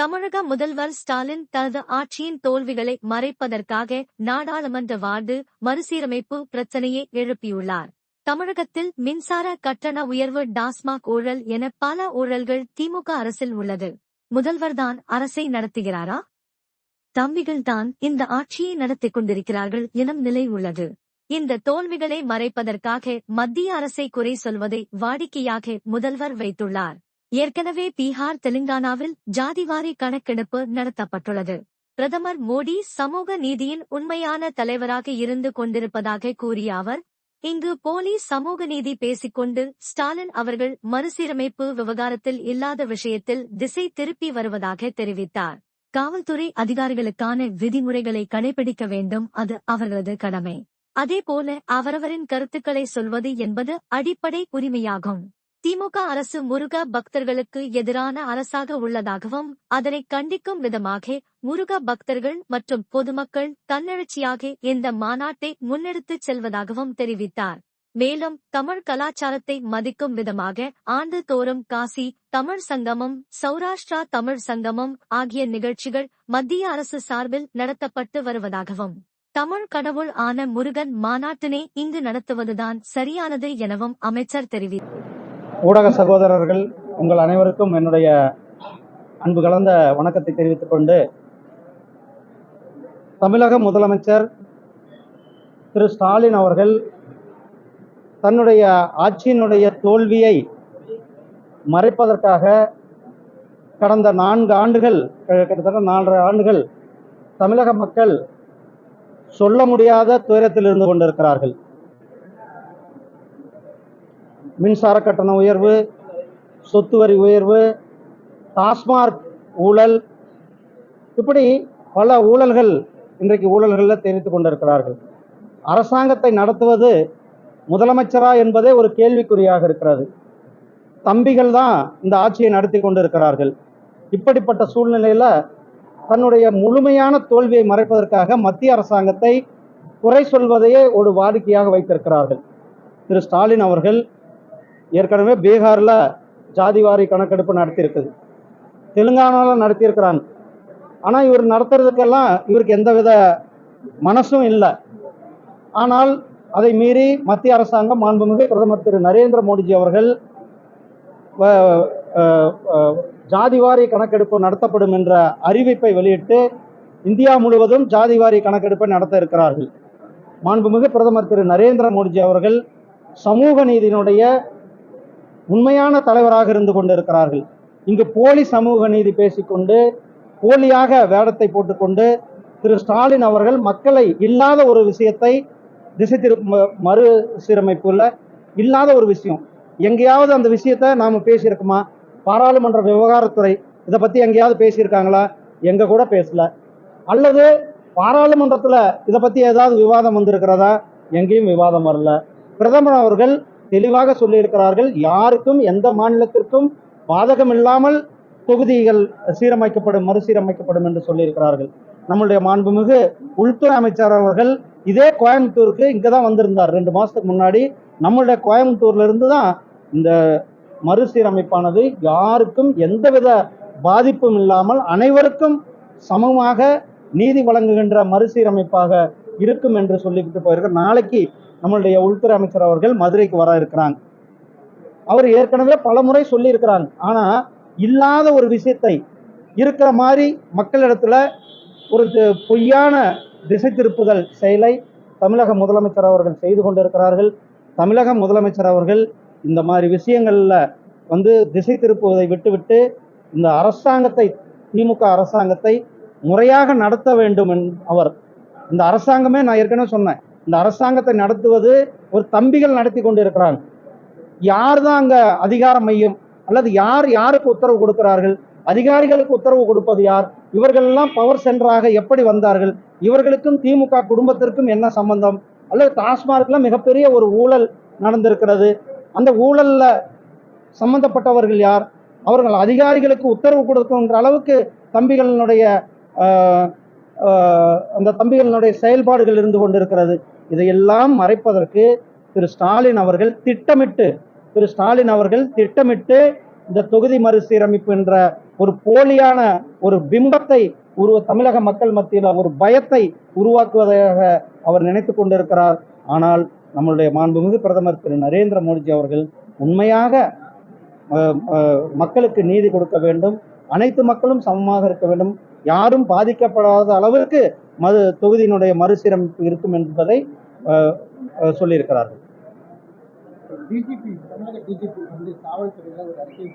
தமிழக முதல்வர் ஸ்டாலின் தனது ஆட்சியின் தோல்விகளை மறைப்பதற்காக நாடாளுமன்ற வார்டு மறுசீரமைப்பு பிரச்சனையை எழுப்பியுள்ளார். தமிழகத்தில் மின்சார கட்டண உயர்வு டாஸ்மாக் ஊழல் என பல ஊழல்கள் திமுக அரசில் உள்ளது. முதல்வர்தான் அரசை நடத்துகிறாரா? தம்பிகள்தான் இந்த ஆட்சியை நடத்திக் கொண்டிருக்கிறார்கள் எனும் நிலை உள்ளது. இந்த தோல்விகளை மறைப்பதற்காக மத்திய அரசை குறை சொல்வதை வாடிக்கையாக முதல்வர் வைத்துள்ளார். ஏற்கனவே பீகார் தெலுங்கானாவில் ஜாதிவாரி கணக்கெடுப்பு நடத்தப்பட்டுள்ளது. பிரதமர் மோடி சமூக நீதியின் உண்மையான தலைவராக இருந்து கொண்டிருப்பதாக கூறிய அவர் இங்கு போலி சமூக நீதி பேசிக்கொண்டு ஸ்டாலின் அவர்கள் மறுசீரமைப்பு விவகாரத்தில் இல்லாத விஷயத்தில் திசை திருப்பி வருவதாக தெரிவித்தார். காவல்துறை அதிகாரிகளுக்கான விதிமுறைகளை கடைபிடிக்க வேண்டும் அது அவர்களது கடமை. அதேபோல அவரவரின் கருத்துக்களை சொல்வது என்பது அடிப்படை உரிமையாகும். திமுக அரசு முருக பக்தர்களுக்கு எதிரான அரசாக உள்ளதாகவும் அதனை கண்டிக்கும் விதமாக முருக பக்தர்கள் மற்றும் பொதுமக்கள் தன்னெழுச்சியாக இந்த மாநாட்டை முன்னெடுத்துச் செல்வதாகவும் தெரிவித்தார். மேலும் தமிழ் கலாச்சாரத்தை மதிக்கும் விதமாக ஆண்டுதோறும் காசி தமிழ் சங்கமம் சௌராஷ்டிரா தமிழ் சங்கமம் ஆகிய நிகழ்ச்சிகள் மத்திய அரசு சார்பில் நடத்தப்பட்டு வருவதாகவும் தமிழ் கடவுள் ஆன முருகன் மாநாட்டினை இங்கு நடத்துவதுதான் சரியானது எனவும் அமைச்சர் தெரிவித்தார் ஊடக சகோதரர்கள் உங்கள் அனைவருக்கும் என்னுடைய அன்பு கலந்த வணக்கத்தை தெரிவித்துக் கொண்டு தமிழக முதலமைச்சர் திரு. ஸ்டாலின் அவர்கள் தன்னுடைய ஆட்சியினுடைய தோல்வியை மறைப்பதற்காக கடந்த நான்கு ஆண்டுகள் கிட்டத்தட்ட நான்கு ஆண்டுகள் தமிழக மக்கள் சொல்ல முடியாத துயரத்தில் இருந்து கொண்டிருக்கிறார்கள். மின்சார கட்டண உயர்வு சொத்து வரி உயர்வு டாஸ்மார்க் ஊழல் இப்படி பல ஊழல்கள் இன்றைக்கு ஊழல்களில் தெரிவித்துக் கொண்டிருக்கிறார்கள். அரசாங்கத்தை நடத்துவது முதலமைச்சரா என்பதே ஒரு கேள்விக்குறியாக இருக்கிறது. தம்பிகள் தான் இந்த ஆட்சியை நடத்தி கொண்டிருக்கிறார்கள். இப்படிப்பட்ட சூழ்நிலையில் தன்னுடைய முழுமையான தோல்வியை மறைப்பதற்காக மத்திய அரசாங்கத்தை குறை சொல்வதையே ஒரு வாடிக்கையாக வைத்திருக்கிறார்கள். திரு ஸ்டாலின் அவர்கள் ஏற்கனவே பீகாரில் ஜாதிவாரி கணக்கெடுப்பு நடத்தியிருக்குது. தெலுங்கானாவில் நடத்தியிருக்கிறாங்க. ஆனால் இவர் நடத்துறதுக்கெல்லாம் இவருக்கு எந்தவித மனசும் இல்லை. ஆனால் அதை மீறி மத்திய அரசாங்கம் மாண்புமிகு பிரதமர் திரு நரேந்திர மோடிஜி அவர்கள் ஜாதிவாரி கணக்கெடுப்பு நடத்தப்படும் என்ற அறிவிப்பை வெளியிட்டு இந்தியா முழுவதும் ஜாதிவாரி கணக்கெடுப்பை நடத்த இருக்கிறார்கள். மாண்புமிகு பிரதமர் திரு நரேந்திர மோடிஜி அவர்கள் சமூக நீதியினுடைய உண்மையான தலைவராக இருந்து கொண்டிருக்கிறார்கள். இங்கு போலி சமூக நீதி பேசிக்கொண்டு போலியாக வேடத்தை போட்டுக்கொண்டு திரு ஸ்டாலின் அவர்கள் மக்களை இல்லாத ஒரு விஷயத்தை திசை திரும்ப மறு சீரமைப்புல இல்லாத ஒரு விஷயம். எங்கேயாவது அந்த விஷயத்த நாம் பேசியிருக்கோமா? பாராளுமன்ற விவகாரத்துறை இதை பற்றி எங்கேயாவது பேசியிருக்காங்களா? எங்க கூட பேசல. அல்லது பாராளுமன்றத்தில் இதை பற்றி ஏதாவது விவாதம் வந்திருக்கிறதா? எங்கேயும் விவாதம் வரல. பிரதமர் அவர்கள் தெளிவாக சொல்லியிருக்கிறார்கள். யாருக்கும் எந்த மாநிலத்திற்கும் பாதகம் இல்லாமல் தொகுதிகள் சீரமைக்கப்படும் மறுசீரமைக்கப்படும் என்று சொல்லியிருக்கிறார்கள். நம்முடைய மாண்புமிகு உள்துறை அமைச்சர் அவர்கள் இதே கோயம்புத்தூருக்கு இங்கே தான் வந்திருந்தார். ரெண்டு மாதத்துக்கு முன்னாடி நம்மளுடைய கோயம்புத்தூர்ல இருந்து தான் இந்த மறுசீரமைப்பானது யாருக்கும் எந்தவித பாதிப்பும் இல்லாமல் அனைவருக்கும் சமமாக நீதி வழங்குகின்ற மறுசீரமைப்பாக இருக்கும் என்று சொல்லிக்கிட்டு போயிருக்க நாளைக்கு நம்மளுடைய உள்துறை அமைச்சர் அவர்கள் மதுரைக்கு வர இருக்கிறாங்க. அவர் ஏற்கனவே பல முறை சொல்லியிருக்கிறாங்க. ஆனால் இல்லாத ஒரு விஷயத்தை இருக்கிற மாதிரி மக்களிடத்துல ஒரு பொய்யான திசை திருப்புதல் செயலை தமிழக முதலமைச்சர் அவர்கள் செய்து கொண்டிருக்கிறார்கள். தமிழக முதலமைச்சர் அவர்கள் இந்த மாதிரி விஷயங்களில் வந்து திசை திருப்புவதை விட்டுவிட்டு இந்த அரசாங்கத்தை திமுக அரசாங்கத்தை முறையாக நடத்த வேண்டும் என் அவர். இந்த அரசாங்கமே நான் ஏற்கனவே சொன்னேன். இந்த அரசாங்கத்தை நடத்துவது ஒரு தம்பிகள் நடத்தி கொண்டு இருக்கிறாங்க யார் தான் அங்கே அதிகார மையம் அல்லது யார் யாருக்கு உத்தரவு கொடுக்கிறார்கள்? அதிகாரிகளுக்கு உத்தரவு கொடுப்பது யார்? இவர்கள் எல்லாம் பவர் சென்டராக எப்படி வந்தார்கள்? இவர்களுக்கும் திமுக குடும்பத்திற்கும் என்ன சம்பந்தம்? அல்லது டாஸ்மார்க்லாம் மிகப்பெரிய ஒரு ஊழல் நடந்திருக்கிறது. அந்த ஊழலில் சம்பந்தப்பட்டவர்கள் யார்? அவர்கள் அதிகாரிகளுக்கு உத்தரவு கொடுக்கின்ற அளவுக்கு தம்பிகளினுடைய அந்த தம்பிகளினுடைய செயல்பாடுகள் இருந்து கொண்டிருக்கிறது. இதையெல்லாம் மறைப்பதற்கு திரு ஸ்டாலின் அவர்கள் திட்டமிட்டு திரு ஸ்டாலின் அவர்கள் திட்டமிட்டு இந்த தொகுதி மறுசீரமைப்பு என்ற ஒரு போலியான ஒரு பிம்பத்தை உருவ தமிழக மக்கள் மத்தியில் ஒரு பயத்தை உருவாக்குவதாக அவர் நினைத்து கொண்டிருக்கிறார். ஆனால் நம்மளுடைய மாண்புமிகு பிரதமர் திரு நரேந்திர மோடிஜி அவர்கள் உண்மையாக மக்களுக்கு நீதி கொடுக்க வேண்டும். அனைத்து மக்களும் சமமாக இருக்க வேண்டும். யாரும் பாதிக்கப்படாத அளவிற்கு மது தொகுதியினுடைய மறுசீரமைப்பு இருக்கும் என்பதை சொல்லியிருக்கிறார்கள். டிஜிபி தமிழக டிஜிபி வந்து காவல்துறையில ஒரு அறிக்கை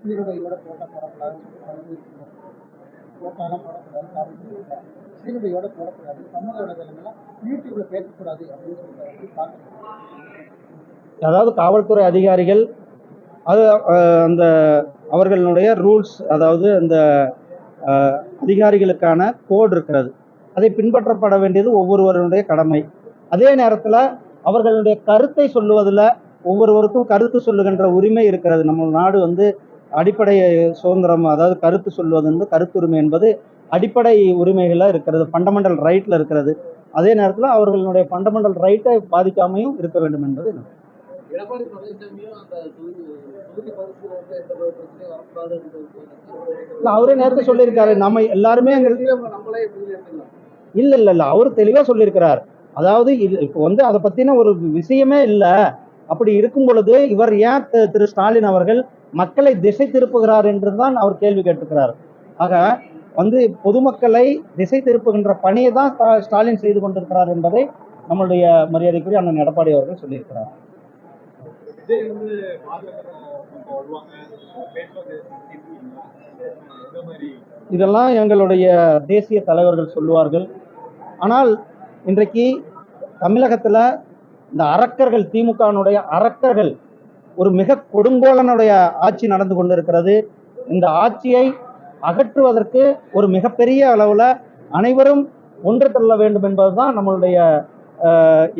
சீருடையோட போட்டா போடக்கூடாது போட்டாலாம் போடக்கூடாது காவல்துறையில சீருடையோட போடக்கூடாது. சமூக வலைதளங்கள்லாம் யூடியூப்ல பேசக்கூடாது அப்படின்னு சொல்றாரு எப்படி பார்க்கணும் அதாவது காவல்துறை அதிகாரிகள் அது அந்த அவர்களுடைய ரூல்ஸ் அதாவது அந்த அதிகாரிகளுக்கான கோடு இருக்கிறது. அதை பின்பற்றப்பட வேண்டியது ஒவ்வொருவருடைய கடமை. அதே நேரத்தில் அவர்களுடைய கருத்தை சொல்லுவதில் ஒவ்வொருவருக்கும் கருத்து சொல்லுகின்ற உரிமை இருக்கிறது. நம்ம நாடு வந்து அடிப்படை சுதந்திரம் அதாவது கருத்து சொல்வது வந்து கருத்துரிமை என்பது அடிப்படை உரிமைகளில் இருக்கிறது. ஃபண்டமெண்டல் ரைட்டில் இருக்கிறது. அதே நேரத்தில் அவர்களுடைய ஃபண்டமெண்டல் ரைட்டை பாதிக்காமையும் இருக்க வேண்டும் என்பது எடப்பாடி பழனிசாமியும் அந்த தொகுதி தொகுதி பரிசீலனை எந்த ஒரு பிரச்சனையும் வரக்கூடாது இல்ல அவரே நேரத்தை சொல்லியிருக்காரு. நம்ம எல்லாருமே நம்மளே இல்ல இல்ல இல்ல. அவர் தெளிவா சொல்லியிருக்கிறார். அதாவது இது இப்போ வந்து அதை பத்தின ஒரு விஷயமே இல்லை. அப்படி இருக்கும் பொழுது இவர் ஏன் திரு ஸ்டாலின் அவர்கள் மக்களை திசை திருப்புகிறார் என்று தான் அவர் கேள்வி கேட்டிருக்கிறார். ஆக வந்து பொதுமக்களை திசை திருப்புகின்ற பணியை தான் ஸ்டா- ஸ்டாலின் செய்து கொண்டிருக்கிறார் என்பதை நம்மளுடைய மரியாதைக்குரிய அண்ணன் எடப்பாடி அவர்கள் சொல்லியிருக்கிறார். விஜய் வந்து வருவாங்க. இதெல்லாம் எங்களுடைய தேசிய தலைவர்கள் சொல்லுவார்கள். ஆனால் இன்றைக்கு தமிழகத்தில் இந்த அரக்கர்கள் திமுகனுடைய அரக்கர்கள் ஒரு மிக கொடுங்கோலனுடைய ஆட்சி நடந்து கொண்டிருக்கிறது. இந்த ஆட்சியை அகற்றுவதற்கு ஒரு மிகப்பெரிய அளவில் அனைவரும் ஒன்று தள்ள வேண்டும் என்பதுதான் நம்மளுடைய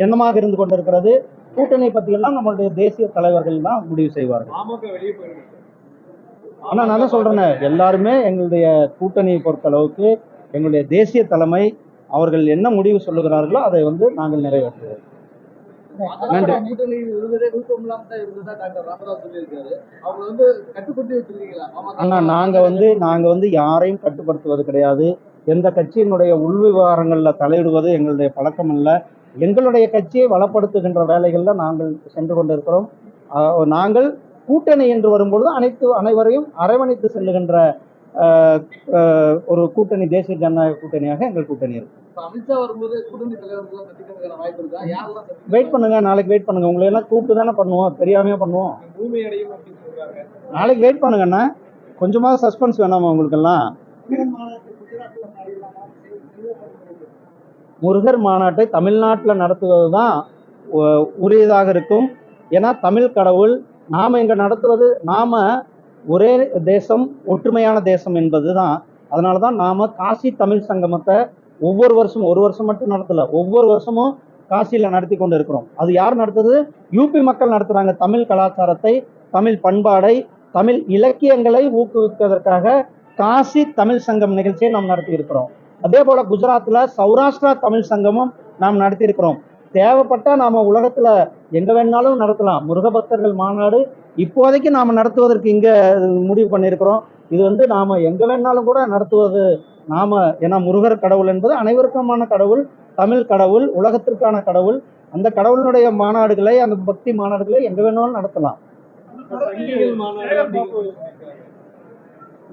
எண்ணமாக இருந்து கொண்டிருக்கிறது. கூட்டணி பற்றியெல்லாம் நம்மளுடைய தேசிய தலைவர்கள் தான் முடிவு செய்வார்கள். ஆனா நான் தான் சொல்றேனே எல்லாருமே எங்களுடைய கூட்டணியை பொறுத்தளவுக்கு எங்களுடைய தேசிய தலைமை அவர்கள் என்ன முடிவு சொல்லுகிறார்களோ அதை வந்து நாங்கள் நிறைவேற்றுவோம். நாங்க வந்து நாங்க வந்து யாரையும் கட்டுப்படுத்துவது கிடையாது. எந்த கட்சியினுடைய உள் விவகாரங்கள்ல தலையிடுவது எங்களுடைய பழக்கம் அல்ல. எங்களுடைய கட்சியை வளப்படுத்துகின்ற வேலைகள்ல நாங்கள் சென்று கொண்டிருக்கிறோம். நாங்கள் கூட்டணி என்று வரும்பொழுது அனைத்து அனைவரையும் அரவணைத்து செல்லுகின்ற ஒரு கூட்டணி தேசிய ஜனநாயக கூட்டணியாக எங்கள் கூட்டணி இருக்கு. வெயிட் பண்ணுங்க நாளைக்கு வெயிட் பண்ணுங்க. உங்களை எல்லாம் கூப்பிட்டு தானே பண்ணுவோம். தெரியாமையே பண்ணுவோம். நாளைக்கு வெயிட் பண்ணுங்கண்ணா கொஞ்சமாவது சஸ்பென்ஸ் வேணாமா உங்களுக்கெல்லாம்? முருகர் மாநாட்டை தமிழ்நாட்டில் நடத்துவது தான் உரியதாக இருக்கும். ஏன்னா தமிழ் கடவுள் நாம் இங்கே நடத்துவது நாம் ஒரே தேசம் ஒற்றுமையான தேசம் என்பது தான் அதனால தான் நாம் காசி தமிழ் சங்கமத்தை ஒவ்வொரு வருஷமும் ஒரு வருஷம் மட்டும் நடத்தலை ஒவ்வொரு வருஷமும் காசியில் நடத்தி கொண்டு இருக்கிறோம். அது யார் நடத்துறது யூபி மக்கள் நடத்துகிறாங்க தமிழ் கலாச்சாரத்தை தமிழ் பண்பாடை தமிழ் இலக்கியங்களை ஊக்குவிப்பதற்காக காசி தமிழ் சங்கம் நிகழ்ச்சியை நாம் நடத்தி இருக்கிறோம். அதே போல குஜராத்ல சௌராஷ்டிரா தமிழ் சங்கமும் நாம் நடத்தி இருக்கிறோம் தேவைப்பட்டா நாம உலகத்துல எங்க வேணாலும் நடத்தலாம். முருக பக்தர்கள் மாநாடு இப்போதைக்கு நாம நடத்துவதற்கு இங்க முடிவு பண்ணியிருக்கிறோம். இது வந்து நாம எங்க வேணாலும் கூட நடத்துவது நாம ஏன்னா முருகர் கடவுள் என்பது அனைவருக்குமான கடவுள் தமிழ் கடவுள் உலகத்திற்கான கடவுள். அந்த கடவுளினுடைய மாநாடுகளை அந்த பக்தி மாநாடுகளை எங்க வேணாலும் நடத்தலாம்.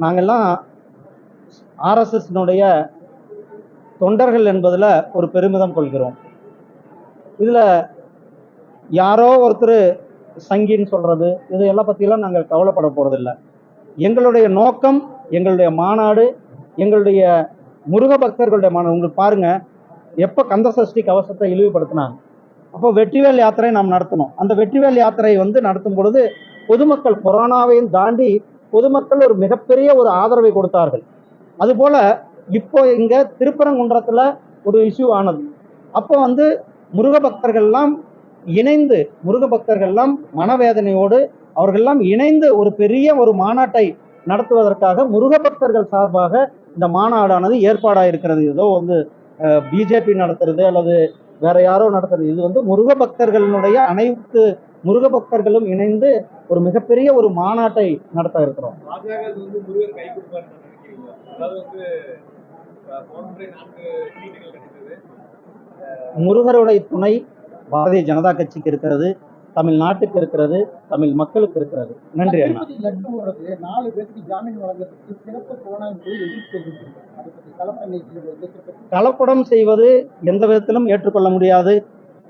நாங்கெல்லாம் ஆர்எஸ்எஸ்னுடைய தொண்டர்கள் என்பதில் ஒரு பெருமிதம் கொள்கிறோம். இதில் யாரோ ஒருத்தர் சங்கின்னு சொல்கிறது இதையெல்லாம் பற்றிலாம் நாங்கள் கவலைப்பட போகிறதில்ல எங்களுடைய நோக்கம் எங்களுடைய மாநாடு எங்களுடைய முருக பக்தர்களுடைய மாநாடு. உங்களுக்கு பாருங்க எப்போ கந்த சஷ்டி கவசத்தை இழிவுபடுத்தினாங்க. அப்போ வெற்றிவேல் யாத்திரை நாம் நடத்தணும். அந்த வெற்றிவேல் யாத்திரை வந்து நடத்தும் பொழுது பொதுமக்கள் கொரோனாவையும் தாண்டி பொதுமக்கள் ஒரு மிகப்பெரிய ஒரு ஆதரவை கொடுத்தார்கள். அதுபோல் இப்போ இங்கே திருப்பரங்குன்றத்தில் ஒரு இஷ்யூ ஆனது. அப்போ வந்து முருக பக்தர்கள்லாம் இணைந்து முருக பக்தர்கள்லாம் மனவேதனையோடு அவர்கள்லாம் இணைந்து ஒரு பெரிய ஒரு மாநாட்டை நடத்துவதற்காக முருக பக்தர்கள் சார்பாக இந்த மாநாடானது ஏற்பாடாக இருக்கிறது ஏதோ வந்து பிஜேபி நடத்துறது அல்லது வேற யாரோ நடத்துறது. இது வந்து முருக பக்தர்களினுடைய அனைத்து முருக பக்தர்களும் இணைந்து ஒரு மிகப்பெரிய ஒரு மாநாட்டை நடத்த இருக்கிறோம். முருகருடைய துணை பாரதிய ஜனதா கட்சிக்கு இருக்கிறது தமிழ்நாட்டுக்கு இருக்கிறது தமிழ் மக்களுக்கு இருக்கிறது. நன்றி அண்ணா. நாலு பேருக்கு ஜாமீன் வழங்குறதுக்கு சிறப்பு கலப்படம் செய்வது எந்த விதத்திலும் ஏற்றுக்கொள்ள முடியாது.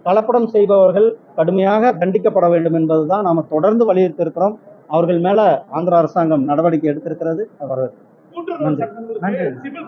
கலப்படம் செய்பவர்கள் கடுமையாக தண்டிக்கப்பட வேண்டும் என்பதுதான் நாம் தொடர்ந்து வலியுறுத்தி இருக்கிறோம் அவர்கள் மேல ஆந்திர அரசாங்கம் நடவடிக்கை எடுத்திருக்கிறது. நன்றி. நன்றி.